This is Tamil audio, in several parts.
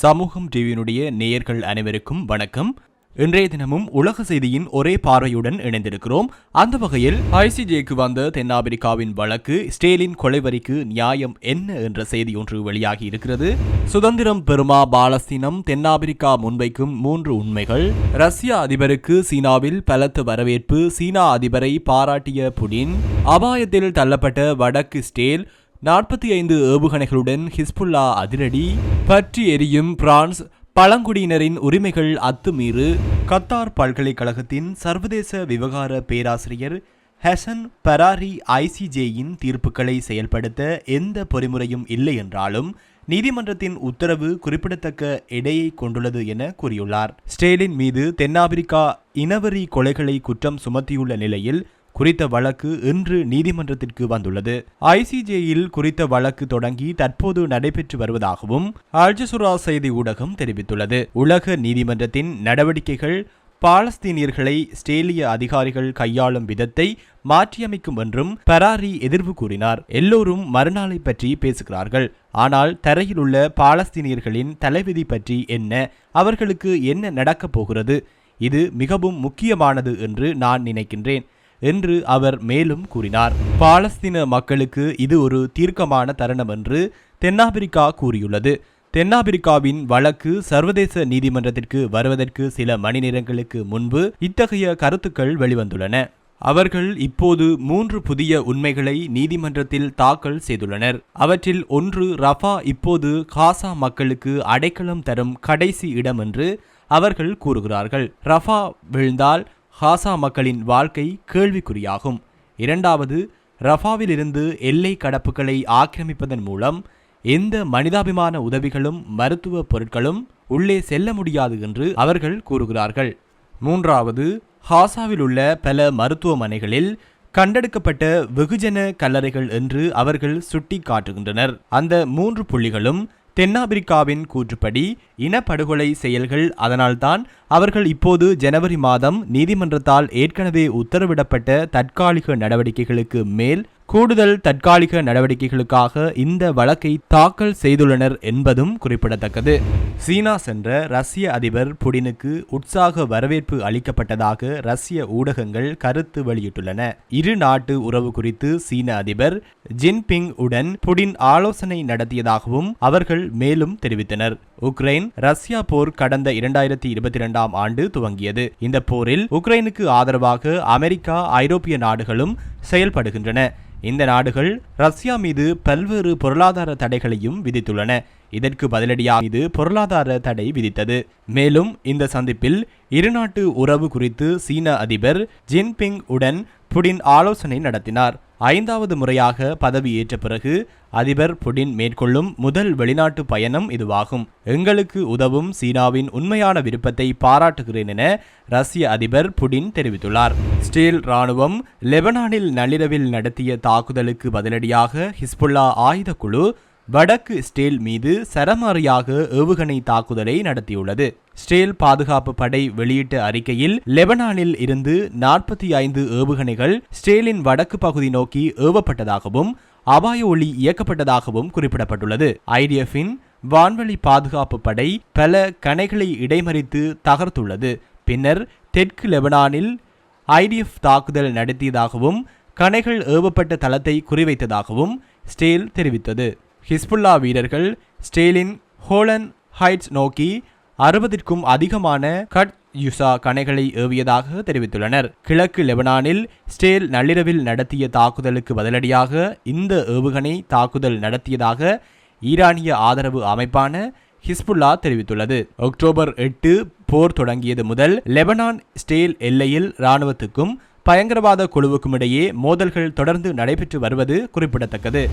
சமூகம் டிவியினுடைய நேயர்கள் அனைவருக்கும் வணக்கம். இன்றைய தினமும் உலக செய்தியின் ஒரே பார்வையுடன் இணைந்திருக்கிறோம். அந்த வகையில் ஐசிஜேக்கு வந்த தென்னாப்பிரிக்காவின் வழக்கு ஸ்டேலின் கொலைவரிக்கு நியாயம் என்ன என்ற செய்தி ஒன்று வெளியாகி இருக்கிறது. சுதந்திரம் பெருமா பாலஸ்தீனம்? தென்னாப்பிரிக்கா முன்வைக்கும் மூன்று உண்மைகள். ரஷ்ய அதிபருக்கு சீனாவில் பலத்த வரவேற்பு சீனா அதிபரை பாராட்டிய புடின். அபாயத்தில் தள்ளப்பட்ட வடக்கு ஸ்டேல் நாற்பத்தி ஐந்து ஏவுகணைகளுடன் ஹிஸ்புல்லா அதிரடி பற்றி எரியும் பிரான்ஸ் பழங்குடியினரின் உரிமைகள் அத்துமீறு கத்தார் பல்கலைக்கழகத்தின் சர்வதேச விவகார பேராசிரியர் ஹெசன் பராரி ஐசிஜேயின் தீர்ப்புகளை செயல்படுத்த எந்த பொறிமுறையும் இல்லை என்றாலும் நீதிமன்றத்தின் உத்தரவு குறிப்பிடத்தக்க எடையை கொண்டுள்ளது என கூறியுள்ளார். ஸ்டேலின் மீது தென்னாப்பிரிக்கா இனவரி கொலைகளை குற்றம் சுமத்தியுள்ள நிலையில் குறித்த வழக்கு இன்று நீதிமன்றத்திற்கு வந்துள்ளது. ஐசிஜேயில் குறித்த வழக்கு தொடங்கி தற்போது நடைபெற்று வருவதாகவும் அல்ஜசுரா செய்தி ஊடகம் தெரிவித்துள்ளது. உலக நீதிமன்றத்தின் நடவடிக்கைகள் பாலஸ்தீனியர்களை ஸ்டேலிய அதிகாரிகள் கையாளும் விதத்தை மாற்றியமைக்கும் என்றும் பராரி எதிர்வு கூறினார். எல்லோரும் மறுநாளை பற்றி பேசுகிறார்கள். ஆனால் தரையில் உள்ள பாலஸ்தீனியர்களின் தலைவிதி பற்றி என்ன? அவர்களுக்கு என்ன நடக்கப் போகிறது? இது மிகவும் முக்கியமானது என்று நான் நினைக்கின்றேன். என்று அவர் மேலும் கூறினார். பாலஸ்தீன மக்களுக்கு இது ஒரு தீர்க்கமான தருணம் என்று தென்னாப்பிரிக்கா கூறியுள்ளது. தென்னாப்பிரிக்காவின் வழக்கு சர்வதேச நீதிமன்றத்திற்கு வருவதற்கு சில மணி நேரங்களுக்கு முன்பு இத்தகைய கருத்துக்கள் வெளிவந்துள்ளன. அவர்கள் இப்போது மூன்று புதிய உண்மைகளை நீதிமன்றத்தில் தாக்கல் செய்துள்ளனர். அவற்றில் ஒன்று ரஃபா இப்போது காசா மக்களுக்கு அடைக்கலம் தரும் கடைசி இடம் என்று அவர்கள் கூறுகிறார்கள். ரஃபா விழுந்தால் ஹாசா மக்களின் வாழ்க்கை கேள்விக்குறியாகும். இரண்டாவது ரஃபாவிலிருந்து எல்லை கடப்புகளை ஆக்கிரமிப்பதன் மூலம் எந்த மனிதாபிமான உதவிகளும் மருத்துவ பொருட்களும் உள்ளே செல்ல முடியாது என்று அவர்கள் கூறுகிறார்கள். மூன்றாவது ஹாசாவில் உள்ள பல மருத்துவமனைகளில் கண்டெடுக்கப்பட்ட வெகுஜன கல்லறைகள் என்று அவர்கள் சுட்டி காட்டுகின்றனர் அந்த மூன்று புள்ளிகளும் தென்னாப்பிரிக்காவின் கூற்றுப்படி இனப்படுகொலை செயல்கள் அதனால்தான் அவர்கள் இப்போது ஜனவரி மாதம் நீதிமன்றத்தால் ஏற்கனவே உத்தரவிடப்பட்ட தற்காலிக நடவடிக்கைகளுக்கு மேல் கூடுதல் தற்காலிக நடவடிக்கைகளுக்காக இந்த வழக்கை தாக்கல் செய்துள்ளனர் என்பதும் குறிப்பிடத்தக்கது. சீனா சென்ற ரஷ்ய அதிபர் புடினுக்கு உற்சாக வரவேற்பு அளிக்கப்பட்டதாக ரஷ்ய ஊடகங்கள் கருத்து வெளியிட்டுள்ளன. இரு நாட்டு உறவு குறித்து சீன அதிபர் ஜின்பிங் உடன் புடின் ஆலோசனை நடத்தியதாகவும் அவர்கள் மேலும் தெரிவித்தனர். உக்ரைன் ரஷ்யா போர் கடந்த இரண்டாயிரத்தி இருபத்தி இரண்டாம் ஆண்டு துவங்கியது. இந்த போரில் உக்ரைனுக்கு ஆதரவாக அமெரிக்கா ஐரோப்பிய நாடுகளும் செயல்படுகின்றன. இந்த நாடுகள் ரஷ்யா மீது பல்வேறு பொருளாதார தடைகளையும் விதித்துள்ளன. இதற்கு பதிலடியாக இது பொருளாதார தடை விதித்தது. மேலும் இந்த சந்திப்பில் இருநாட்டு உறவு குறித்து சீன அதிபர் ஜின்பிங் உடன் புடின் ஆலோசனை நடத்தினார். ஐந்தாவது முறையாக பதவியேற்ற பிறகு அதிபர் புடின் மேற்கொள்ளும் முதல் வெளிநாட்டு பயணம் இதுவாகும். எங்களுக்கு உதவும் சீனாவின் உண்மையான விருப்பத்தை பாராட்டுகிறேன் என ரஷ்ய அதிபர் புடின் தெரிவித்துள்ளார். ஸ்டீல் ராணுவம் லெபனானில் நள்ளிரவில் நடத்திய தாக்குதலுக்கு பதிலடியாக ஹிஸ்புல்லா ஆயுத குழு வடக்கு ஸ்டீல் மீது சரமாரியாக ஏவுகணை தாக்குதலை நடத்தியுள்ளது. ஸ்டேல் பாதுகாப்பு படை வெளியிட்ட அறிக்கையில் லெபனானில் இருந்து நாற்பத்தி ஐந்து ஏவுகணைகள் ஸ்டேலின் வடக்கு பகுதி நோக்கி ஏவப்பட்டதாகவும் அபாய ஒளி இயக்கப்பட்டதாகவும் குறிப்பிடப்பட்டுள்ளது. ஐடிஎஃபின் வான்வழி பாதுகாப்பு படை பல கணைகளை இடைமறித்து தகர்த்துள்ளது. பின்னர் தெற்கு லெபனானில் ஐடிஎஃப் தாக்குதல் நடத்தியதாகவும் கணைகள் ஏவப்பட்ட தளத்தை குறிவைத்ததாகவும் ஸ்டேல் தெரிவித்தது. ஹிஸ்புல்லா வீரர்கள் ஸ்டேலின் ஹோலன் ஹைட்ஸ் நோக்கி அறுபதிற்கும் அதிகமான கட் யுசா கணைகளை ஏவியதாக தெரிவித்துள்ளனர். கிழக்கு லெபனானில் ஸ்டேல் நள்ளிரவில் நடத்திய தாக்குதலுக்கு பதிலடியாக இந்த ஏவுகணை தாக்குதல் நடத்தியதாக ஈரானிய ஆதரவு அமைப்பான ஹிஸ்புல்லா தெரிவித்துள்ளது. அக்டோபர் எட்டு போர் தொடங்கியது முதல் லெபனான் ஸ்டேல் எல்லையில் இராணுவத்துக்கும் பயங்கரவாத குழுவுக்கும் இடையே மோதல்கள் தொடர்ந்து நடைபெற்று வருவது குறிப்பிடத்தக்கது.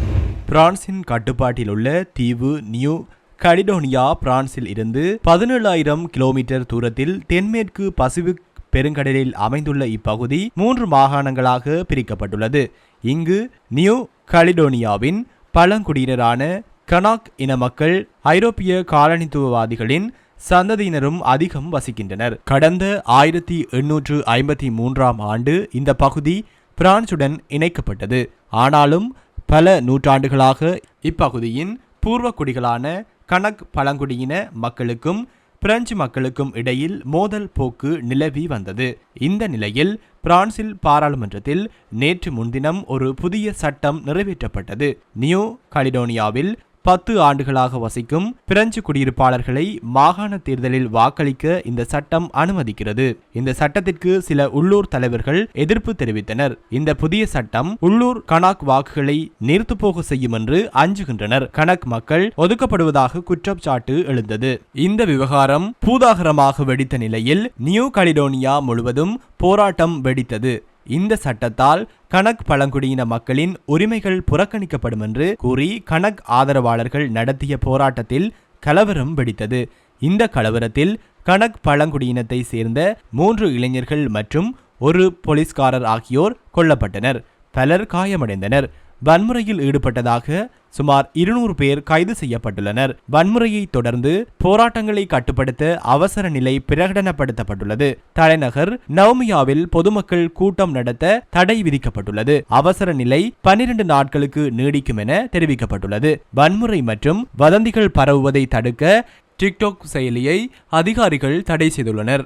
பிரான்சின் கட்டுப்பாட்டில் உள்ள தீவு நியூ கலிடோனியா பிரான்சில் இருந்து பதினேழாயிரம் கிலோமீட்டர் தூரத்தில் தென்மேற்கு பசிபிக் பெருங்கடலில் அமைந்துள்ள இப்பகுதி மூன்று மாகாணங்களாக பிரிக்கப்பட்டுள்ளது. இங்கு நியூ கலிடோனியாவின் பழங்குடியினரான கனாக் இன மக்கள் ஐரோப்பிய காலனித்துவவாதிகளின் சந்ததியினரும் அதிகம் வசிக்கின்றனர். கடந்த ஆயிரத்தி எண்ணூற்று ஐம்பத்தி மூன்றாம் ஆண்டு இந்த பகுதி பிரான்சுடன் இணைக்கப்பட்டது. ஆனாலும் பல நூற்றாண்டுகளாக இப்பகுதியின் பூர்வ குடிகளான கணக் பழங்குடியின மக்களுக்கும் பிரெஞ்சு மக்களுக்கும் இடையில் மோதல் போக்கு நிலவி வந்தது. இந்த நிலையில் பிரான்சில் பாராளுமன்றத்தில் நேற்று முன்தினம் ஒரு புதிய சட்டம் நிறைவேற்றப்பட்டது. நியூ கலிடோனியாவில் பத்து ஆண்டுகளாக வசிக்கும் பிரெஞ்சு குடியிருப்பாளர்களை மாகாண தேர்தலில் வாக்களிக்க இந்த சட்டம் அனுமதிக்கிறது. இந்த சட்டத்திற்கு சில உள்ளூர் தலைவர்கள் எதிர்ப்பு தெரிவித்தனர். இந்த புதிய சட்டம் உள்ளூர் கணாக் வாக்குகளை நீர்த்துப்போக செய்யும் என்று அஞ்சுகின்றனர். கணக் மக்கள் ஒதுக்கப்படுவதாக குற்றச்சாட்டு எழுந்தது. இந்த விவகாரம் பூதாகரமாக வெடித்த நிலையில் நியூ கலிடோனியா முழுவதும் போராட்டம் வெடித்தது. இந்த சட்டத்தால் கணக் பழங்குடியின மக்களின் உரிமைகள் புறக்கணிக்கப்படும் என்று கூறி கணக் ஆதரவாளர்கள் நடத்திய போராட்டத்தில் கலவரம் வெடித்தது. இந்த கலவரத்தில் கணக் பழங்குடியினத்தை சேர்ந்த மூன்று இளைஞர்கள் மற்றும் ஒரு போலீஸ்காரர் ஆகியோர் கொல்லப்பட்டனர். பலர் காயமடைந்தனர். வன்முறையில் ஈடுபட்டதாக சுமார் இருநூறு பேர் கைது செய்யப்பட்டுள்ளனர். வன்முறையை தொடர்ந்து போராட்டங்களை கட்டுப்படுத்த அவசர நிலை பிரகடனப்படுத்தப்பட்டுள்ளது. தலைநகர் நவமியாவில் பொதுமக்கள் கூட்டம் நடத்த தடை விதிக்கப்பட்டுள்ளது. அவசர நிலை பனிரெண்டு நாட்களுக்கு நீடிக்கும் என தெரிவிக்கப்பட்டுள்ளது. வன்முறை மற்றும் வதந்திகள் பரவுவதை தடுக்க டிக்டாக் செயலியை அதிகாரிகள் தடை செய்துள்ளனர்.